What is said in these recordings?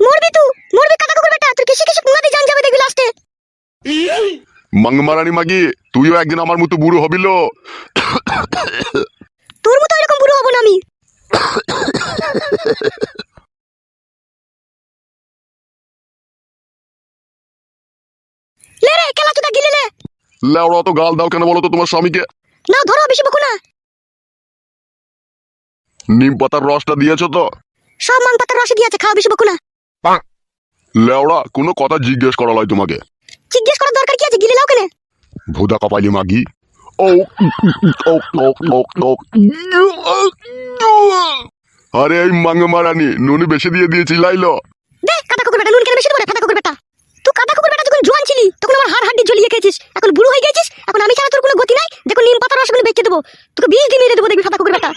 মরবি তুই মরবি কাকা কুকুর বেটা তোর কিসে কিসে কুমাতে জান যাবে দেখবি লাস্টে মাংমারানি মাগি তুইও একদিন আমার মতো বুড়ো হবিল তোর মতো এরকম বুড়ো হব না আমি। লে রে খেলা চুদা গিলে লে। লেওড়া তো গাল দাও কেন বলো তো তোমার স্বামীকে? না ধরো বেশি বকো না। নিম পাতার রসটা দিয়েছ তো? সব মাং পাতার রসে দিয়েছে খাওয়া বেশি বকো না। লেওড়া কোনো কথা জিজ্ঞেস করা লয় তোমাকে। জিজ্ঞেস করার দরকার কি আছে? গিলে লাও কেন? ভুদা কপালি মাগি। ও ও ও ও ও আরে এই মাংমারানি নুন বেশি দিয়ে দিয়েছি লাইলো। দে কাদা কুকুর বেটা নুন কেন বেশি দেবো রে ফাটা কুকুর বেটা তুই কাদা কুকুর বেটা যখন জোয়ান ছিলি তখন আমার হাড় হাড্ডি ঝুলিয়ে খেয়েছিস। এখন বুড়ো হয়ে গেছিস এখন আমি ছাড়া তোর কোনো গতি নাই দেখো নিম পাতার রসগুলো বেঁচে দেবো তোকে বিষ দিয়ে মেরে দেবো দেখবি ফাটা কুকুর বেটা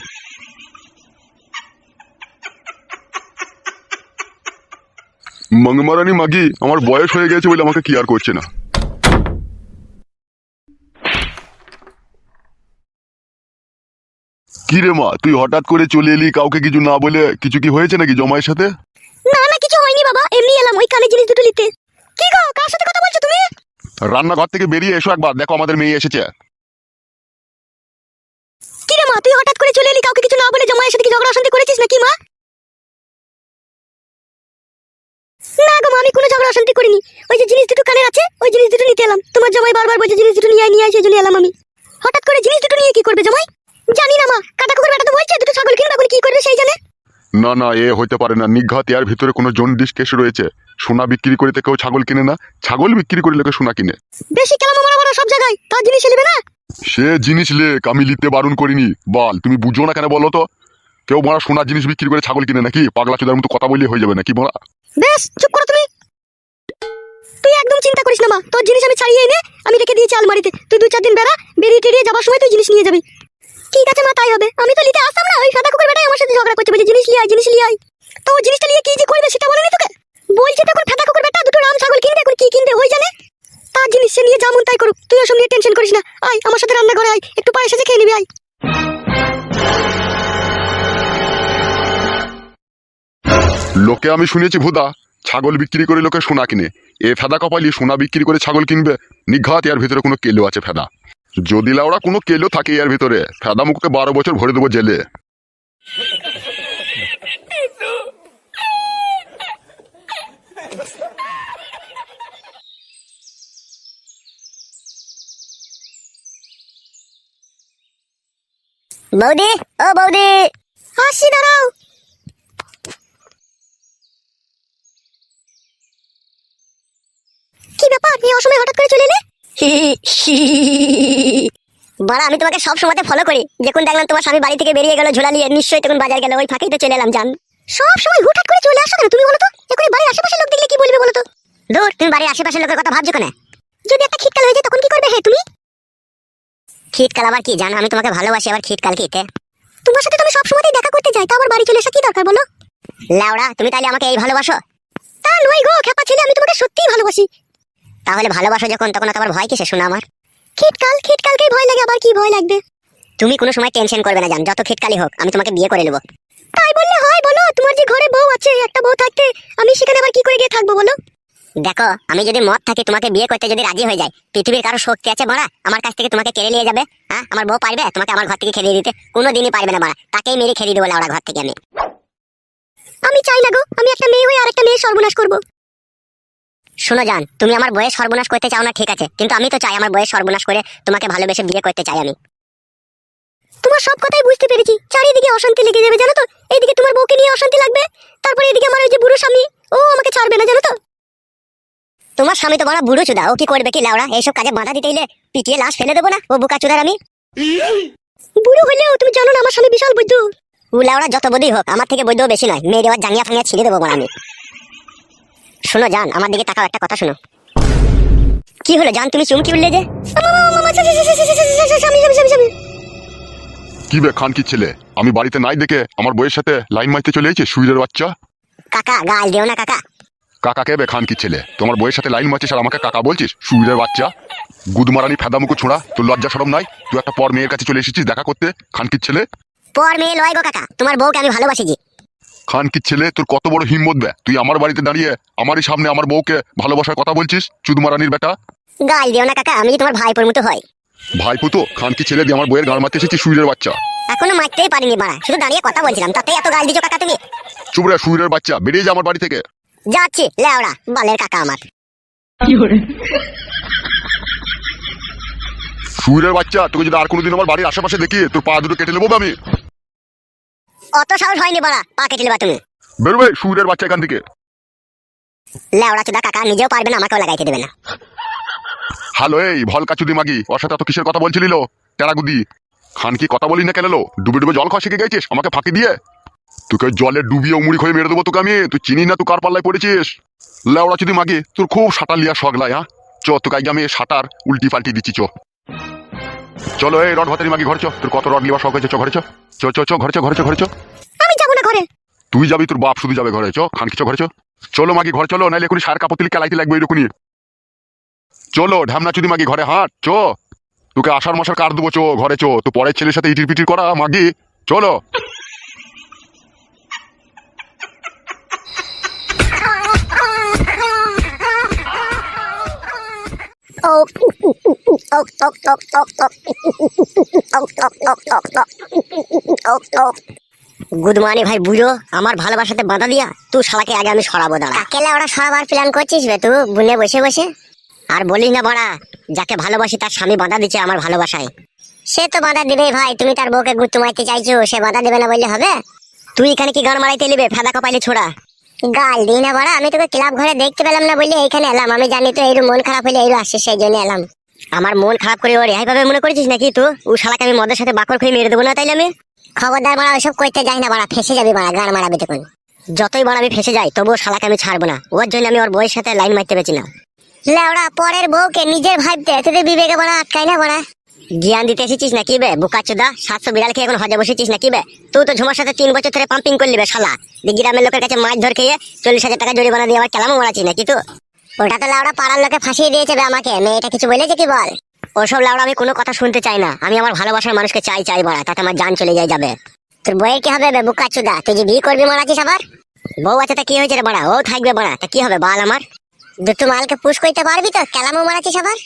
মাংমারানি মাগি আমার বয়স হয়ে গেছে বলে আমাকে কি আর করছে না। কি রে মা তুই হঠাৎ করে চলে এলি কাউকে কিছু না বলে? কিছু কি হয়েছে নাকি জমায়ের সাথে? না না কিছু হয়নি বাবা এমনি এলাম ওই কানে জিনিস দুটো নিতে। কি গো কার সাথে কথা বলছো তুমি? রান্নাঘর থেকে বেরিয়ে এসো একবার দেখো আমাদের মেয়ে এসেছে। কি রে মা তুই হঠাৎ করে চলে এলি কাউকে কিছু না বলে জামাইয়ের সাথে কি ঝগড়া অশান্তি করিনি। ওই যে জিনিস দুটো কানের আছে ওই জিনিস দুটো নিতে এলাম। তোমার জামাই বারবার বলছে জিনিস দুটো নিয়ে নিয়ে সেই জন্য এলাম আমি। হঠাৎ করে জিনিস দুটো নিয়ে কি করবে জামাই? জানি না মা কাটা কুকুর বেটা তো বলছে দুটো ছাগল কিনবে এখন কি করবে সেই জানে। না না এ হইতে পারে না। নিঘাত এর ভিতরে কোনো জন্ডিস কেস রয়েছে। সোনা বিক্রি করিতে কেউ ছাগল কিনে না। ছাগল বিক্রি করে লোকে সোনা কিনে। বেশি কেলাম মারা মারা সব জায়গায়? তার জিনিস নেবে না? সে জিনিস লেক আমি লিখতে বারণ করিনি। বল তুমি বুঝো না কেন বলো তো? কেউ মারা সোনার জিনিস বিক্রি করে ছাগল কিনে নাকি? পাগলা চোদার মতো কথা বললে হয়ে যাবে নাকি বলা? বেশ চুপ করো তুমি। তুই একদম চিন্তা করিস না, মা। তোর জিনিস আমি ছাড়িয়ে এনে আমি রেখে দিয়েছি আলমারিতে। তুই দু চার দিন বেড়া বেরিয়ে টেরিয়ে যাবার সময় তুই জিনিস নিয়ে যাবি। ঠিক আছে, মা, তাই হবে। আমি তো নিতে আসতাম না। ওই সাদা কুকুর বেটাই আমার সাথে ঝগড়া করছে। বলছে, জিনিস লিয়ে আয়, জিনিস লিয়ে আয়। তো জিনিসটা নিয়ে কি যে করবে সেটা বলেনি তোকে? বলছে তখন ফাটা কুকুর বেটা, দুটো রাম ছাগল কিনবে, এখন কি কিনবে, ওই জানে? তার জিনিস সে নিয়ে যেমন তাই করুক। তুই ওসব নিয়ে টেনশন করিস না। আয়, আমার সাথে রান্না করে আয়। একটু পায়ের সাথে খেয়ে নিবি, আয়। লোকে আমি শুনেছি ভুদা ছাগল বিক্রি করে লোকে সোনা কিনে। এ ফেদা কপালি সোনা বিক্রি করে ছাগল কিনবে। নিঘাত, এর ভিতরে কোনো কেলো আছে ফেদা। যদি লাউড়া কোনো কেলো থাকে এর ভিতরে, ফেদা মুখকে বারো বছর ভরে দেবো জেলে। বৌদি, ও বৌদি। আসি দাঁড়াও কি ব্যাপার? এই অসময়ে হঠাৎ করে চলে এলে? বাড়া, আমি তোমাকে সব সময়তে ফলো করি। যখন দেখলাম তোমার স্বামী বাড়ি থেকে বেরিয়ে গেল ঝোলা নিয়ে, নিশ্চয়ই তখন বাজার গেল, ওই ফাঁকেই তো চলে এলাম, জান। সব সময় হুটহাট করে চলে আসো কেন তুমি বলো তো? এখনই বাড়ির আশেপাশে লোক দেখলে কি বলবে বলো তো? দূর তুমি বাড়ির আশেপাশের লোকের কথা ভাবছ কেন? যদি একটা শীতকাল হয়ে যায়, তখন কি করবে? হে, তুমি? শীতকাল আবার কি, জানো, আমি তোমাকে ভালোবাসি, আবার শীতকাল কি, তে? তোমার সাথে তুমি সবসময়ই দেখা করতে যাই তা আবার বাড়ি চলে এসে কি দরকার, বলো? লাউড়া, তুমি তাহলে আমাকে এই ভালোবাসো? তা নয় গো খেপা ছেলে, আমি তোমাকে সত্যিই ভালোবাসি। তাহলে ভালোবাসো যখন, তখন তো আবার ভয় কিসে শোনা আমার? শীতকাল শীতকালকেই ভয় লাগে, আবার কি ভয় লাগবে? তুমি কোনো সময় টেনশন করবে না, জান, যত শীতকালই হোক, আমি তোমাকে বিয়ে করে নেব। তাই বললে হয়, বলো, তোমার যে ঘরে বউ আছে, একটা বউ থাকতে, আমি সেখানে আবার কি করে গিয়ে থাকব, বলো? দেখো, আমি যদি মত থাকি, তোমাকে বিয়ে করতে যদি রাজি হয়ে যায়, পৃথিবীর কারও শক্তি আছে মারা আমার কাছ থেকে তোমাকে কেড়ে নিয়ে যাবে হ্যাঁ? আমার বউ পারবে তোমাকে আমার ঘর থেকে খেলিয়ে দিতে কোনো দিনই পারবে না মারা তাকেই মেরে খেলিয়ে দেবো লাউড়া ঘর থেকে আমি। আমি চাই না গো, আমি একটা মেয়ে হয়ে আর একটা মেয়ে সর্বনাশ করব। শোনো জান, তুমি আমার বয়স সর্বনাশ করতে চাও না, ঠিক আছে। কিন্তু আমি তো চাই আমার বয়স সর্বনাশ করে তোমাকে ভালোবেসে বিয়ে করতে চাই আমি। তোমার সব কথাই বুঝতে পেরেছি। চারিদিকে অশান্তি লেগে যাবে, জানো তো? এইদিকে তোমার বউকে নিয়ে অশান্তি লাগবে। তারপরে এদিকে আমার ওই যে বুড়ো স্বামী, ও আমাকে ছাড়বে না, জানো তো? তোমার স্বামী তো বড় বুড়ো চুদা, ও কি করবে কি লাউড়া? এইসব কাজে বাধা দিতে এলে পিটিয়ে লাশ ফেলে দেবো না, ও বুকা চুদার আমি? বুড়ো হলেও তুমি জানো না, আমার স্বামী বিশাল বৈদ্য। ও লাউড়া যত বদি হোক, আমার থেকে বৈদ্য বেশি নয় মেয়ে দেওয়ার জাঙ্গিয়া ফাঙ্গিয়া ছিঁড়ে দেবো আমি। শোনো জান আমার দিকে তাকাও একটা কথা শোনো। কি হলো জান তুমি চুমকি উঠলে যে? কি বে খান কি ছেলে? আমি বাড়িতে নাই দেখে আমার বইয়ের সাথে লাইন মারতে চলে এসেছে সুইরের বাচ্চা? কাকা গাল দিও না কাকা। কাকাকে বে খান কি ছেলে? তোমার বইয়ের সাথে লাইন মারছিস আর আমাকে কাকা বলছিস সুবিধের বাচ্চা? গুদমারানি ফেদামুকু ছোঁড়া তোর লজ্জা সরম নাই? তুই একটা পর মেয়ের কাছে চলে এসেছিস দেখা করতে খান কি ছেলে? পর মেয়ে লয় গো কাকা। তোমার বউকে আমি ভালোবাসি জি খান কি ছেলে তোর কত বড় হিম্মত বে? তুই আমার বাড়িতে দাঁড়িয়ে আমারই সামনে আমার বউকে ভালোবাসার কথা বলছিস চুদমারানির বেটা? গাল দিও না কাকা আমি তোমার ভাইপোর মতো হয় ভাই পুতো খান কি ছেলে দিয়ে আমার বইয়ের গাড় মারতে এসেছিস সুইরের বাচ্চা? এখনও মারতেই পারিনি বাড়া শুধু দাঁড়িয়ে কথা বলছিলাম তাতেই এত গাল দিছো কাকা তুমি। চুবরে সুইরের বাচ্চা বেরিয়ে যা আমার বাড়ি থেকে। যাচ্ছি লেওড়া বালের কাকা আমার। সুইরের বাচ্চা তোকে যদি আর কোনোদিন আমার বাড়ির আশেপাশে দেখি তোর পা দুটো কেটে নেব আমি। অত সাহস হয়নি বাড়া পা কেটে নেবা তুমি। বেরোবে সুইরের বাচ্চা এখান থেকে। লেওড়া চুদা কাকা নিজেও পারবে না আমাকেও লাগাইতে দেবে না। হ্যালো এই ভল কাচুদি মাগি ওর সাথে এত কিসের কথা বলছিলিল? টেরাগুদি। খান কি কথা বলি না কেন লো? ডুবে ডুবে জল খাওয়া শিখে গেছিস? আমাকে ফাঁকি দিয়ে? তোকে জলে ডুবিয়ে উমুড়ি খয়ে মেরে দেবো তোকে আমি। তুই চিনি না তুই কার পাল্লায় পড়েছিস? লেওড়া যদি মাগি তোর খুব সাঁটার লিয়া শগলাই হ্যাঁ? চ তোকে আগে আমি সাঁটার উল্টি পাল্টি দিচ্ছি চো। চলো এই রড ভাতের মাগি ঘর চ তোর কত রড নিবা শখ হয়েছে? চো ঘরে চো চো চো চ ঘরে চ ঘরে চ ঘরে চ আমি যাব না ঘরে। তুই যাবি তোর বাপ শুধু যাবে ঘরে চো খান কিছু চ ঘরে চো চলো মাগি ঘর চলো নাইলে এখনই সার কাপতিলি কেলাইতে লাগবে এরকমই চলো ঢামনা চুদি মাগি ঘরে হাঁট চো। তোকে আষাঢ় মাসের কার দেবো চো ঘরে চো। তো পরের ছেলের সাথে ইটির পিটির করা মাগি। চলো। গুড মর্নিং ভাই বুড়ো আমার ভালোবাসাতে বাধা দিয়া তুই শালাকে আগে আমি সরাবো দাঁড়া। কাকেলে ওরা সরাবার প্ল্যান করছিস বে তুই বুনে বসে বসে। আর বলিস না বড়া যাকে ভালোবাসি তার স্বামী বাধা দিচ্ছে আমার ভালোবাসায়। সে তো বাধা দিবে ভাই তুমি তার বউকে গুত্তু মারতে চাইছো সে বাধা দেবে না বললে হবে? তুই এখানে কি গান মারাইতে নিবে ফেদা কপাইলে ছোড়া? গাল দিই না বড়া আমি তোকে ক্লাব ঘরে দেখতে পেলাম না বললে এইখানে এলাম। আমি জানি তো এইরু মন খারাপ এইরু সেই জন্য এলাম। আমার মন খারাপ করে ওর এইভাবে মনে করেছিস নাকি ও শালাকে আমি মদের সাথে বাকর খেয়ে মেরে দেবো না তাইলে আমি? খবরদার মারা ওইসব করতে যাই না বাড়া ফেসে যাবি বাড়া গান মারাবি তখন। যতই বড় আমি ফেসে যাই তবুও শালাকে আমি ছাড়বো না। ওর জন্য আমি ওর বউয়ের সাথে লাইন মারতে পেরেছি না। লেওড়া পরের বউকে নিজের ভাবতে তোদের বিবেকে বড়া আটকাই না বড়া জ্ঞান দিতে এসেছিস নাকি বে? বুকা চুদা, সাতশো বিড়াল খেয়ে এখন হজে বসেছিস নাকি বে? তুই তো ঝুমার সাথে তিন বছর ধরে পাম্পিং করলি বে শালা। গ্রামের লোকের কাছে মাছ ধর খেয়ে চল্লিশ হাজার টাকা জরিমানা দিয়ে আবার কেলামও মারাচ্ছি নাকি তো ওটা তো লাউড়া পাড়ার লোকে ফাঁসিয়ে দিয়েছে বে আমাকে। মেয়েটা কিছু বলেছে কি বল? ওসব লাউড়া আমি কোনো কথা শুনতে চাই না। আমি আমার ভালোবাসার মানুষকে চাই চাই বড়া। তাতে আমার জান চলে যায় যাবে। তোর বইয়ের কি হবে বে, বুকা চুদা? তুই যে বিয়ে করবি মারাচ্ছিস আবার? বউ আছে তা কি হয়েছে রে বড়া? ও থাকবে বড়া। তা কি হবে বাল আমার? দুটো মালকে পুশ করতে পারবি তো? কেলামও মারাচ্ছিস আবার?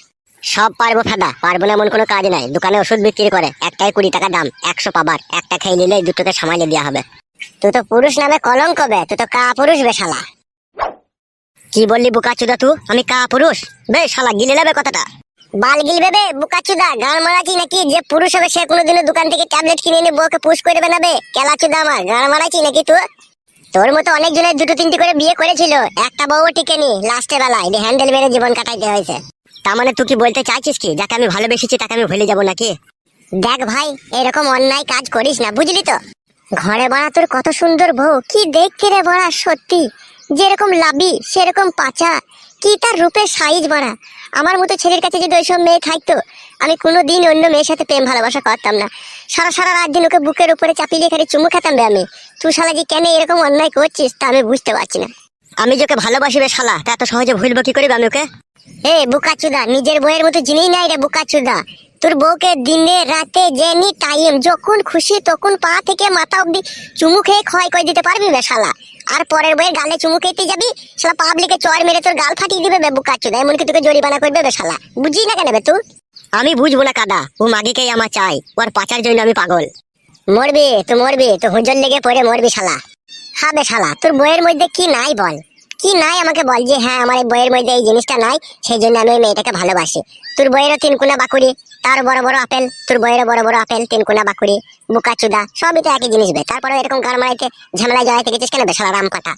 সব পারব ফেদা, পারব না এমন কোনো কাজ নাই। দোকানে ওষুধ বিক্রি করে, একটাই কুড়ি টাকা দাম, একশো পাবার, একটা খেয়ে নিলে দুটোকে সামালে দেওয়া হবে। তুই তো পুরুষ নামে কলঙ্ক বে, তুই তো কা পুরুষ বে শালা। কি বললি বুকাচুদা তুই আমি কা পুরুষ বে শালা, গিলে নেবে কথাটা। বাল গিলবে বে বুকাচুদা গান মারাচ্ছি নাকি? যে পুরুষ হবে সে কোনোদিনও দোকান থেকে ট্যাবলেট কিনে এনে বউকে পুশ করে দেবে না বে। কেলাচুদা আমার গান মারাচ্ছি নাকি তুই তোর মতো অনেক জনের দুটো তিনটি করে বিয়ে করেছিল, একটা বউ টিকেনি লাস্টে বেলায় হ্যান্ডেল মেরে জীবন কাটাইতে হয়েছে। তার মানে তুই কি বলতে চাইছিস কি? যাকে আমি ভালোবেসেছি তাকে আমি ভুলে যাব নাকি? দেখ ভাই, এরকম অন্যায় কাজ করিস না, বুঝলি তো? ঘরে বাড়া তোর কত সুন্দর বউ, কি দেখতে রে বড়া সত্যি? যেরকম লাবি, সেরকম পাচা, কি তার রূপের সাইজ বাড়া? আমার মতো ছেলের কাছে যদি ওইসব মেয়ে থাকতো, আমি কোনো দিন অন্য মেয়ের সাথে প্রেম ভালোবাসা করতাম না। সারা সারা রাত দিন ওকে বুকের উপরে চাপিয়ে দিয়ে খালি চুমু খেতাম বে আমি। তুই শালা যে কেন এরকম অন্যায় করছিস তা আমি বুঝতে পারছি না। আমি যে ওকে ভালোবাসি বে শালা, তা এত সহজে ভুলবো কি করে আমি ওকে? এ বুকাচুদা নিজের বইয়ের মতো জিনিস নাই রে বুকাচুদা। তোর বউকে দিনে রাতে জেনি টাইম যখন খুশি তখন পা থেকে মাথা অব্দি চুমু খেয়ে ক্ষয় করে দিতে পারবি বে শালা। আর পরের বইয়ের গালে চুমু খেতে যাবি শালা পাবলিকে চর মেরে তোর গাল ফাটিয়ে দিবে বে বুকাচুদা এমনকি তোকে জরিমানা করবে বে শালা। বুঝি না কেন বে তুই? আমি বুঝব না কাদা ও মাগিকেই আমার চাই ওর পাচার জন্য আমি পাগল। মরবি তো মরবি তো হুজল লেগে পরে মরবি শালা। হবে শালা তোর বইয়ের মধ্যে কি নাই বল। কি নাই আমাকে বল যে হ্যাঁ আমার এই বইয়ের মধ্যে এই জিনিসটা নাই সেই জন্য আমি ওই মেয়েটাকে ভালোবাসি। তোর বইয়েরও তিন কোনা বাকুড়ি, তার বড় বড় আপেল, তোর বইয়েরও বড় বড় আপেল, তিন কোনা বাকুড়ি, বুকা চুদা, সবই তো একই জিনিস বে। তারপরে এরকম গান মারাইতে ঝামেলায় জড়াইতে গেছিস কেন বেশালা রাম কথা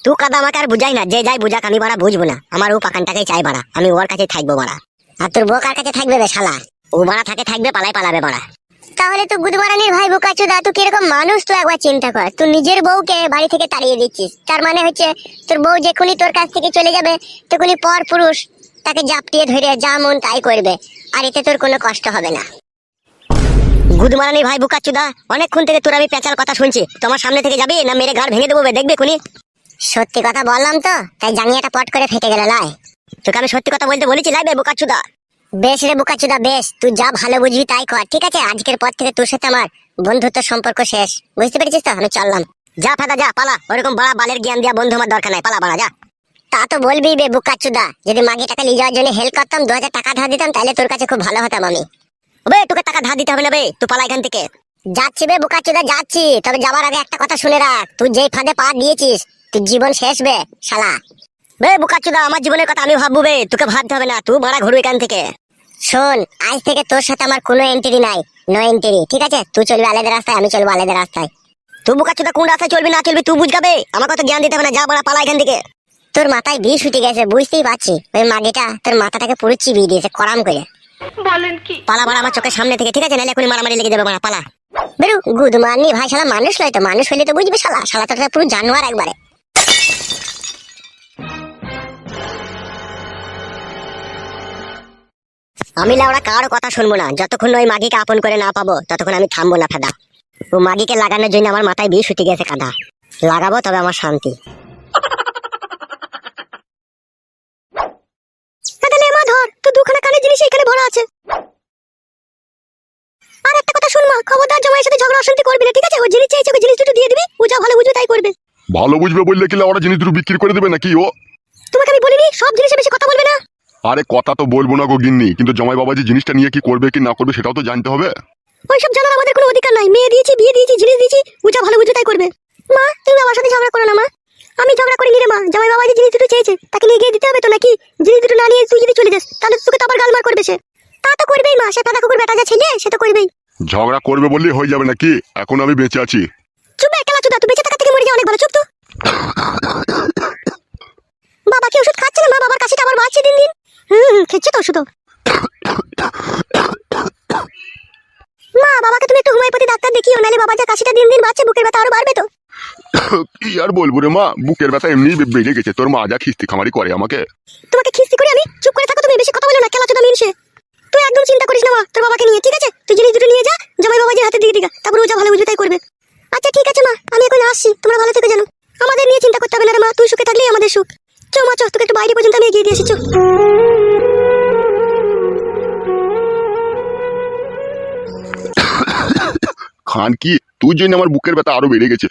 তু কাদা আমাকে আর বুঝাই না, যে যাই বুঝাক আমি বাড়া বুঝব না। আমার ও পাকানটাকেই চাই বাড়া, আমি ওর কাছে থাকব বাড়া। আর তোর বউ কার কাছে থাকবে বে, শালা? ও বাড়া থাকে, থাকবে, পালাই পালাবে বাড়া। তাহলে তো গুদমারানির ভাই বোকাচুদা তুই কীরকম মানুষ? তুই একবার চিন্তা কর, তুই নিজের বউকে বাড়ি থেকে তাড়িয়ে দিচ্ছিস। তার মানে হচ্ছে, তোর বউ যখনই তোর কাছ থেকে চলে যাবে, তখনই পর পুরুষ তাকে জাপটিয়ে ধরে, যা মন তাই করবে, আর এতে তোর কোনো কষ্ট হবে না। গুদমারানি ভাই বুকাচুদা অনেকক্ষণ থেকে তোর আমি পেঁচার কথা শুনছি। তোমার সামনে থেকে যাবি না মেরে ঘর ভেঙে দেবো দেখবে খুনি? সত্যি কথা বললাম তো, তাই জাঙ্গিয়াটা পট করে ফেটে গেল, লাই। তোকে আমি সত্যি কথা বলতে বলেছি লাইবে বোকাচুদা বেশ রে বোকাচুদা বেশ। তুই যা ভালো বুঝবি তাই কর, ঠিক আছে? আজকের পর থেকে তোর সাথে আমার বন্ধুত্ব সম্পর্ক শেষ। বুঝতে পেরেছিস তো? আমি চললাম। যা ফাদা, যা, পালা। ওরকম বড়া বালের জ্ঞান দেওয়া বন্ধু আমার দরকার নাই। পালা বাড়া যা। তা তো বলবি বে বুকাচুদা যদি মাগে টাকা নিয়ে যাওয়ার জন্য হেল্প করতাম, দু হাজার টাকা ধার দিতাম, তাহলে তোর কাছে খুব ভালো হতাম আমি। বে তোকে টাকা ধার দিতে হবে না বে। তুই পালা এখান থেকে। যাচ্ছি বে বুকাচুদা যাচ্ছি। তবে যাবার আগে একটা কথা শুনে রাখ। তুই যেই ফাঁদে পা দিয়েছিস তুই জীবন শেষ বে, শালা। বে বুকাচুদা আমার জীবনের কথা আমি ভাববো বে তোকে ভাবতে হবে না তুই ঘুরু এখান থেকে। শোন আজ থেকে তোর সাথে আমার কোনো এন্ট্রি নাই নো এন্ট্রি ঠিক আছে? তুই চলবি আলাদা রাস্তায় আমি চলবো আলাদা রাস্তায়। তুই বুকাচুদা কোন রাস্তায় চলবি না চলবি তুই বুঝগাবে আমার কথা জ্ঞান দিতে হবে না যা বড়া পালা এখান থেকে। তোর মাথায় বিষ উঠে গেছে বুঝতেই পারছি। ওই মাগিটা তোর মাথাটাকে পুরো চিবিয়ে দিয়েছে করাম করে। বলেন কি? পালা বাড়া আমার চোখের সামনে থেকে ঠিক আছে? নাহলে এখনই মারামারি লেগে যাবে পালা। বেরু ভাই শালা মানুষ নয় তো মানুষ হইলে তো বুঝবে শালা। শালা তো পুরো জানোয়ার একবারে। আমি লাউড়া কারও কথা শুনব না। যতক্ষণ ওই মাগিকে আপন করে না পাবো ততক্ষণ আমি থামবো না ফেদা। ও মাগিকে লাগানোর জন্য আমার মাথায় বিষ উঠে গেছে কাদা। লাগাবো তবে আমার শান্তি। ধর তো দুখানা কানের জিনিস এখানে ভরা আছে। আর একটা কথা শুন মা খবরদার জামাইয়ের সাথে ঝগড়া অশান্তি করবি না ঠিক আছে? ও জিনিস চাইছে ওকে জিনিস দুটো দিয়ে দিবি ও যা ভালো বুঝবে তাই করবে। ভালো বুঝবে বললে কি ওরা জিনিস দুটো বিক্রি করে দেবে নাকি ও? তোমাকে আমি বলিনি সব জিনিসে বেশি কথা বলবে না। আরে কথা তো বলব না গো গিন্নি কিন্তু জমাই বাবা যে জিনিসটা নিয়ে কি করবে কি না করবে সেটাও তো জানতে হবে। ওইসব জানার আমাদের কোনো অধিকার নাই। মেয়ে দিয়েছি বিয়ে দিয়েছি জিনিস দিয়েছি যা ভালো বুঝে তাই করবে। মা তুমি আমার সাথে ঝগড়া করো না মা। আমি ঝগড়া করিনি রে মা। জামাই বাবা যে জিনিস দুটো চেয়েছে তাকে নিয়ে গিয়ে দিতে হবে তো নাকি? জিনিস দুটো না নিয়ে তুই যদি চলে যাস তাহলে তোকে তো আবার গালমার করবে সে। তা তো করবেই মা সে পাতা কুকুর বেটা যা ছেলে সে তো করবেই। ঝগড়া করবে বললেই হয়ে যাবে নাকি? এখন আমি বেঁচে আছি। চুপ একলা চুদা তুই বেঁচে থাকা থেকে মরে যা অনেক ভালো চুপ তো। বাবা কি ওষুধ খাচ্ছে না? মা বাবার কাছে আবার বাড়ছে দিন দিন। হুম হুম, খেচ্ছে তো ওষুধ মা বাবাকে তুমি একটু হোমিওপ্যাথি ডাক্তার দেখিও নাহলে বাবা যা কাশিটা দিন দিন বাড়ছে বুকের ব্যথা আরও বাড়বে তো। কি আর বলব রে মা বুকের ব্যথা এমনি বেড়ে গেছে তোর মা যা খিস্তি খামারি করে আমাকে। তোমাকে খিস্তি করে আমি? চুপ করে থাকো তুমি বেশি কথা বলো না খেলা চোদা মিনসে তুই একদম চিন্তা করিস না মা তোর বাবাকে নিয়ে ঠিক আছে? তুই জিনিস দুটো নিয়ে যা জামাই বাবাজির হাতে দিয়ে দিগা তারপর ও যা ভালো বুঝবে তাই করবে। আচ্ছা ঠিক আছে মা আমি এখন আসছি তোমরা ভালো থেকে জানো আমাদের নিয়ে চিন্তা করতে হবে না রে মা তুই সুখে থাকলেই আমাদের সুখ। চো মা চো তোকে একটু বাইরে পর্যন্ত আমি এগিয়ে দিয়ে আসি খান কি তুই জন্য আমার বুকের ব্যথা আরও বেড়ে গেছে।